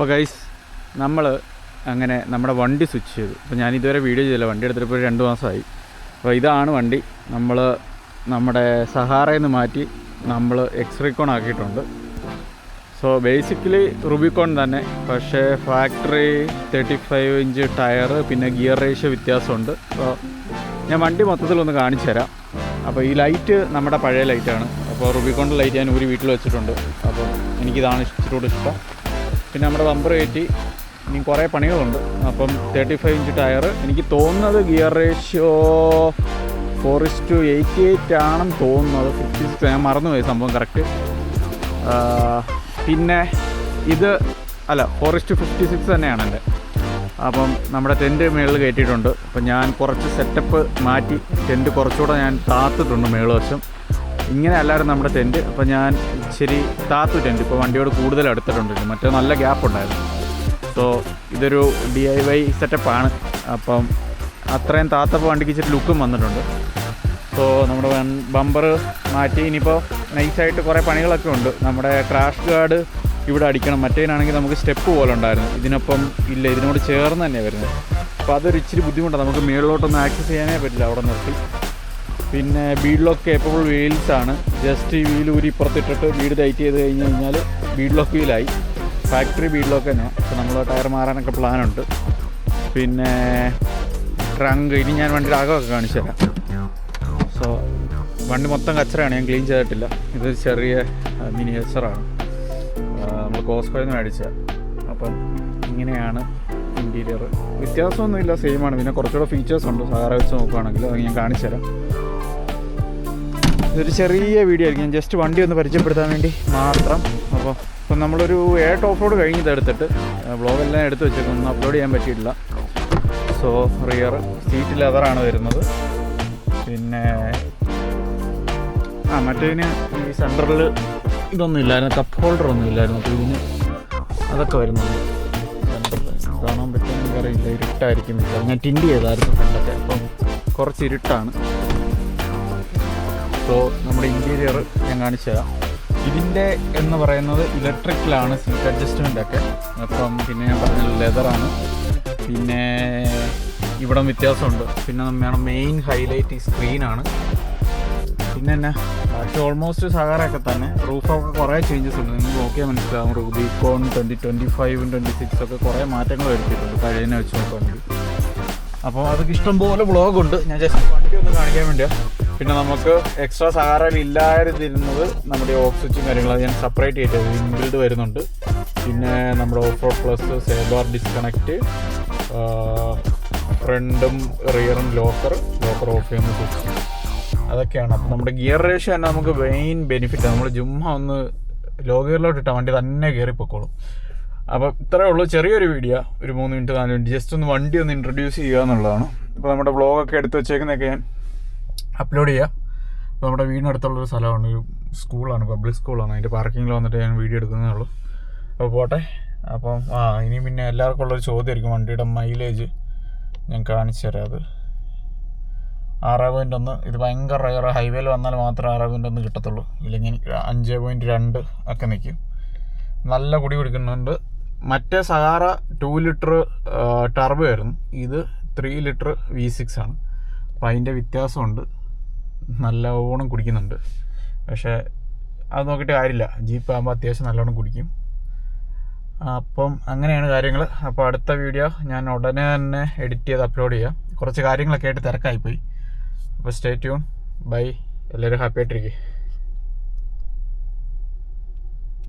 അപ്പോൾ ഗൈസ് നമ്മൾ അങ്ങനെ നമ്മുടെ വണ്ടി സ്വിച്ച് ചെയ്തു. അപ്പോൾ ഞാൻ ഇതുവരെ വീഡിയോ ചെയ്തില്ല. വണ്ടി എടുത്തിട്ട് രണ്ട് മാസമായി. അപ്പോൾ ഇതാണ് വണ്ടി. നമ്മൾ നമ്മുടെ സഹാറയിൽ നിന്ന് മാറ്റി നമ്മൾ എക്സ്റേക്കോൺ ആക്കിയിട്ടുണ്ട്. സോ ബേസിക്കലി റുബിക്കോൺ തന്നെ. പക്ഷേ factory thirty five inch tyre പിന്നെ ഗിയർ റേഷ്യോ വ്യത്യാസമുണ്ട്. അപ്പോൾ ഞാൻ വണ്ടി മൊത്തത്തിലൊന്ന് കാണിച്ചു തരാം. അപ്പോൾ ഈ ലൈറ്റ് നമ്മുടെ പഴയ ലൈറ്റാണ് അപ്പോൾ റുബിക്കോണിന്റെ ലൈറ്റ് ഞാൻ ഒരു വീട്ടിൽ വെച്ചിട്ടുണ്ട്. അപ്പോൾ എനിക്കിതാണ് ഇച്ചിരി കൂടെ ഇഷ്ടം. പിന്നെ നമ്മുടെ ബമ്പർ കയറ്റി. ഇനി കുറേ പണികളുണ്ട്. അപ്പം തേർട്ടി ഫൈവ് ഇഞ്ച് ടയർ എനിക്ക് തോന്നുന്നത് gear ratio four is to eighty eight ആണെന്ന് തോന്നുന്നത് ഫിഫ്റ്റി സിക്സ് ഞാൻ മറന്നുപോയി സംഭവം കറക്റ്റ് പിന്നെ ഇത് അല്ല four is to fifty six തന്നെയാണ് എന്റെ. അപ്പം നമ്മുടെ ടെന്റ് മേളിൽ കയറ്റിയിട്ടുണ്ട്. അപ്പം ഞാൻ കുറച്ച് സെറ്റപ്പ് മാറ്റി. ടെന്റ് കുറച്ചുകൂടെ ഞാൻ താത്തിട്ടുണ്ട് മേൾ വശം. ഇങ്ങനെ അല്ലായിരുന്നു നമ്മുടെ ടെന്റ് അപ്പോൾ ഞാൻ ഇച്ചിരി താത്തു ടെന്റ് ഇപ്പോൾ വണ്ടിയോട് കൂടുതൽ അടുത്തിട്ടുണ്ട്. മറ്റേ നല്ല ഗ്യാപ്പ് ഉണ്ടായിരുന്നു. സോ ഇതൊരു ഡി ഐ വൈ സെറ്റപ്പാണ് അപ്പം അത്രയും താത്തപ്പോൾ വണ്ടിക്ക് ഇച്ചിരി ലുക്കും വന്നിട്ടുണ്ട്. സോ നമ്മുടെ ബമ്പർ മാറ്റി ഇനിയിപ്പോൾ നൈസായിട്ട് കുറേ പണികളൊക്കെ ഉണ്ട്. നമ്മുടെ ക്രാഷ് ഗാർഡ് ഇവിടെ അടിക്കണം. മറ്റേനാണെങ്കിൽ നമുക്ക് സ്റ്റെപ്പ് പോലെ ഉണ്ടായിരുന്നു. ഇതിനൊപ്പം ഇല്ല ഇതിനോട് ചേർന്ന് തന്നെയാണ് വരുന്നത്. അപ്പോൾ അതൊരു ഇച്ചിരി ബുദ്ധിമുട്ടാണ് നമുക്ക് മേളിലോട്ടൊന്നും ആക്സസ് ചെയ്യാനേ പറ്റില്ല. അവിടെ നിർത്തി. പിന്നെ വീഡിലൊക്കെ കേപ്പബിൾ വീൽസ് ആണ്. ജസ്റ്റ് ഈ വീൽ ഊരി ഇപ്പുറത്തിട്ടിട്ട് വീട് ടൈറ്റ് ചെയ്ത് കഴിഞ്ഞ് കഴിഞ്ഞാൽ വീഡിലൊക്കെ വീലായി ഫാക്ടറി വീഡിലൊക്കെ തന്നെയാണ് അപ്പോൾ നമ്മൾ ടയർ മാറാനൊക്കെ പ്ലാനുണ്ട് പിന്നെ ട്രങ്ക് ഇനി ഞാൻ വണ്ടി രാഗമൊക്കെ കാണിച്ചു തരാം. സോ വണ്ടി മൊത്തം കച്ചറയാണ്. ഞാൻ ക്ലീൻ ചെയ്തിട്ടില്ല. ഇതൊരു ചെറിയ മിനിയേച്ചറാണ് നമ്മൾ കോസ്കോയിൽ നിന്ന് മേടിച്ച അപ്പം ഇങ്ങനെയാണ് ഇന്റീരിയർ വ്യത്യാസമൊന്നുമില്ല. സെയിം ആണ്. പിന്നെ കുറച്ചുകൂടെ ഫീച്ചേഴ്സ് ഉണ്ട്. സാറെ വെച്ച് നോക്കുകയാണെങ്കിൽ അത് ഞാൻ കാണിച്ചു തരാം. ഇതൊരു ചെറിയ വീഡിയോ ആയിരിക്കും. ഞാൻ ജസ്റ്റ് വണ്ടി ഒന്ന് പരിചയപ്പെടുത്താൻ വേണ്ടി മാത്രം. അപ്പോൾ ഇപ്പം നമ്മളൊരു ഏട്ട് ഓഫ് റോഡ് കഴിഞ്ഞത് എടുത്തിട്ട് ബ്ലോഗെല്ലാം എടുത്ത് ഒന്നും അപ്ലോഡ് ചെയ്യാൻ പറ്റിയിട്ടില്ല. സോ റിയർ സീറ്റ് ലെതറാണ് വരുന്നത്. പിന്നെ ആ മറ്റേതിന് ഈ സെന്ററിൽ ഇതൊന്നും ഇല്ലായിരുന്നു. കപ്പ് ഹോൾഡർ ഒന്നും ഇല്ലായിരുന്നു. അപ്പോൾ ഇതിന് അതൊക്കെ വരുന്നുണ്ട്. കാണാൻ പറ്റുമെന്ന് അറിയില്ല. ഇരുട്ടായിരിക്കും. ഞാൻ ടിൻഡ് ചെയ്തായിരുന്നു പണ്ടൊക്കെ. അപ്പം കുറച്ച് ഇരുട്ടാണ്. സോ നമ്മുടെ ഇന്റീരിയർ ഞാൻ കാണിച്ചു തരാം. ഇതിന്റെ എന്ന് പറയുന്നത് ഇലക്ട്രിക്കലാണ് സീറ്റ് അഡ്ജസ്റ്റ്മെന്റ് ഒക്കെ. അപ്പം പിന്നെ ഞാൻ പറഞ്ഞ ലെതറാണ് പിന്നെ ഇവിടെ വ്യത്യാസമുണ്ട്. പിന്നെ നമ്മുടെ മെയിൻ ഹൈലൈറ്റ് ഈ സ്ക്രീനാണ് പിന്നെ തന്നെ ബാക്കി ഓൾമോസ്റ്റ് സഹാറയൊക്കെ തന്നെ. റൂഫൊക്കെ കുറേ ചേഞ്ചസ് ഉണ്ട്. നിങ്ങൾക്ക് നോക്കിയാൽ മനസ്സിലാവും. റൂബിക്കോൺ ട്വന്റി ട്വന്റി ഫൈവും ട്വന്റി സിക്സ് ഒക്കെ കുറേ മാറ്റങ്ങൾ വരുത്തിയിട്ടുണ്ട്. പഴയതിനെ വെച്ച് നോക്കുകയാണെങ്കിൽ അപ്പോൾ അതൊക്കെ ഇഷ്ടം പോലെ ബ്ലോഗുണ്ട് ഞാൻ ജസ്റ്റ് വണ്ടി ഒന്ന് കാണിക്കാൻ വേണ്ടിയാണ് പിന്നെ നമുക്ക് എക്സ്ട്രാ സഹാരം ഇല്ലാതിരുന്നത് നമ്മുടെ കാര്യങ്ങളും അത് ഞാൻ സെപ്പറേറ്റ് ചെയ്തിട്ട് ഇൻബിൽഡ് വരുന്നുണ്ട്. പിന്നെ നമ്മുടെ off road plus sway bar disconnect ഫ്രണ്ടും റിയറും ലോക്കർ ലോക്കർ ഓഫ് ചെയ്യുന്ന സ്വിച്ച് അതൊക്കെയാണ്. അപ്പം നമ്മുടെ ഗിയർ റേഷ്യോ തന്നെ നമുക്ക് മെയിൻ ബെനിഫിറ്റ് നമ്മൾ ജുമ്മ ഒന്ന് ലോ ഇട്ടാൽ വണ്ടി തന്നെ കയറി പൊക്കോളും. അപ്പോൾ ഇത്രയേ ഉള്ളൂ. ചെറിയൊരു വീഡിയോ ഒരു മൂന്ന് മിനിറ്റ് നാല് മിനിറ്റ് ജസ്റ്റ് ഒന്ന് വണ്ടി ഒന്ന് ഇൻട്രൊഡ്യൂസ് ചെയ്യുക എന്നുള്ളതാണ്. ഇപ്പോൾ നമ്മുടെ വ്ളോഗൊക്കെ എടുത്ത് വെച്ചേക്കുന്നതൊക്കെ ഞാൻ അപ്ലോഡ് ചെയ്യാം. അപ്പോൾ നമ്മുടെ വീടിനടുത്തുള്ളൊരു സ്ഥലമാണ്. ഒരു സ്കൂളാണ് പബ്ലിക് സ്കൂളാണ് അതിന്റെ പാർക്കിങ്ങിൽ വന്നിട്ട് ഞാൻ വീഡിയോ എടുക്കുന്നതേ ഉള്ളൂ. അപ്പോൾ പോട്ടെ. അപ്പം ആ ഇനി പിന്നെ എല്ലാവർക്കും ഉള്ളൊരു ചോദ്യമായിരിക്കും വണ്ടിയുടെ മൈലേജ് ഞാൻ കാണിച്ചു തരാം അത്. ആറ് പോയിന്റ് ഒന്ന്. ഇത് ഭയങ്കര റയർ ഹൈവേയിൽ വന്നാൽ മാത്രമേ ആറ് പോയിന്റ് ഒന്ന് കിട്ടത്തുള്ളൂ. ഇല്ലെങ്കിൽ അഞ്ച് പോയിന്റ് രണ്ട് ഒക്കെ നിൽക്കും. നല്ല കുടി കുടിക്കുന്നുണ്ട് മറ്റേ സഹാറ ടു ലിറ്റർ ടർബോ ആയിരുന്നു. ഇത് ത്രീ ലിറ്റർ വി സിക്സ് ആണ്. അപ്പോൾ അതിന്റെ വ്യത്യാസമുണ്ട്. നല്ല ഓണം കുടിക്കുന്നുണ്ട്. പക്ഷേ അത് നോക്കിയിട്ട് കാര്യമില്ല. ജീപ്പ് ആകുമ്പോൾ അത്യാവശ്യം നല്ലോണം കുടിക്കും. അപ്പം അങ്ങനെയാണ് കാര്യങ്ങൾ അപ്പോൾ അടുത്ത വീഡിയോ ഞാൻ ഉടനെ തന്നെ എഡിറ്റ് ചെയ്ത് അപ്ലോഡ് ചെയ്യാം. കുറച്ച് കാര്യങ്ങളൊക്കെ ആയിട്ട് തിരക്കായിപ്പോയി. അപ്പോൾ സ്റ്റേ ട്യൂൺ ബൈ എല്ലാവരും ഹാപ്പി ആയിട്ടിരിക്കും.